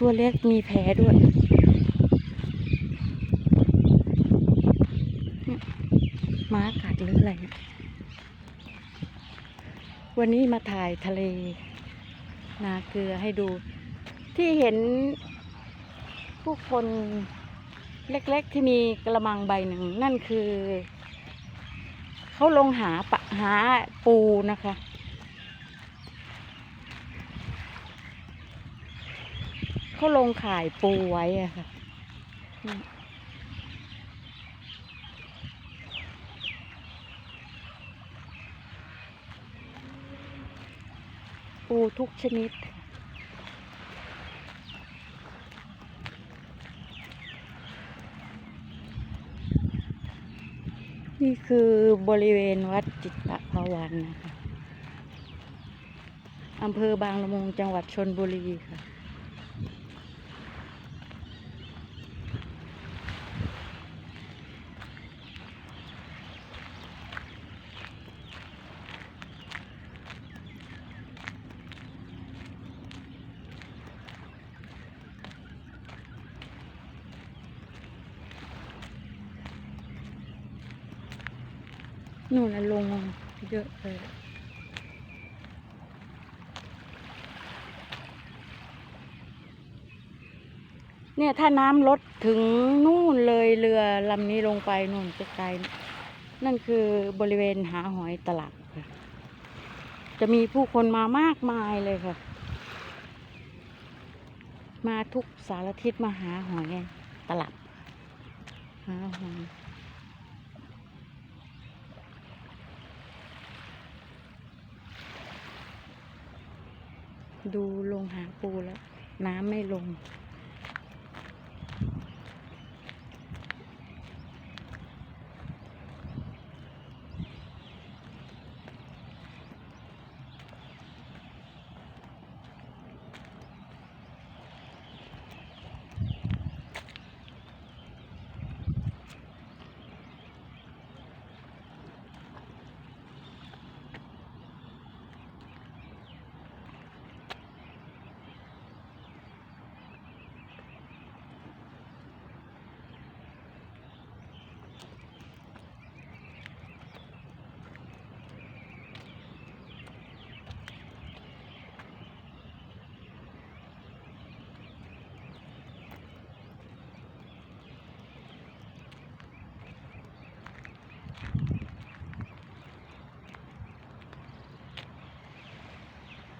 ตัวเล็กมีแผลด้วยม้ากัดหรืออะไรวันนี้มาถ่ายทะเล นาเกลือให้ดู ที่เห็นผู้คนเล็กๆที่มีกระมังใบหนึ่ง นั่นคือ เขาลงหาปะหาปูนะคะ เขาลงขายปูไว้อะค่ะปูทุกชนิด นี่คือบริเวณวัดจิตตภาวันนะคะอำเภอบางละมุงจังหวัดชนบุรีค่ะ นู่นน่ะลงเยอะเลยเนี่ยถ้าน้ำลดถึงนู่นเลยเรือลำนี้ลงไปนู่นไกลๆนั่นคือบริเวณหาหอยตลับค่ะจะมีผู้คนมามากมายเลยค่ะ มาทุกสารทิศมาหาหอยตลับหาหอย ดูลงหาปูแล้ว น้ำไม่ลง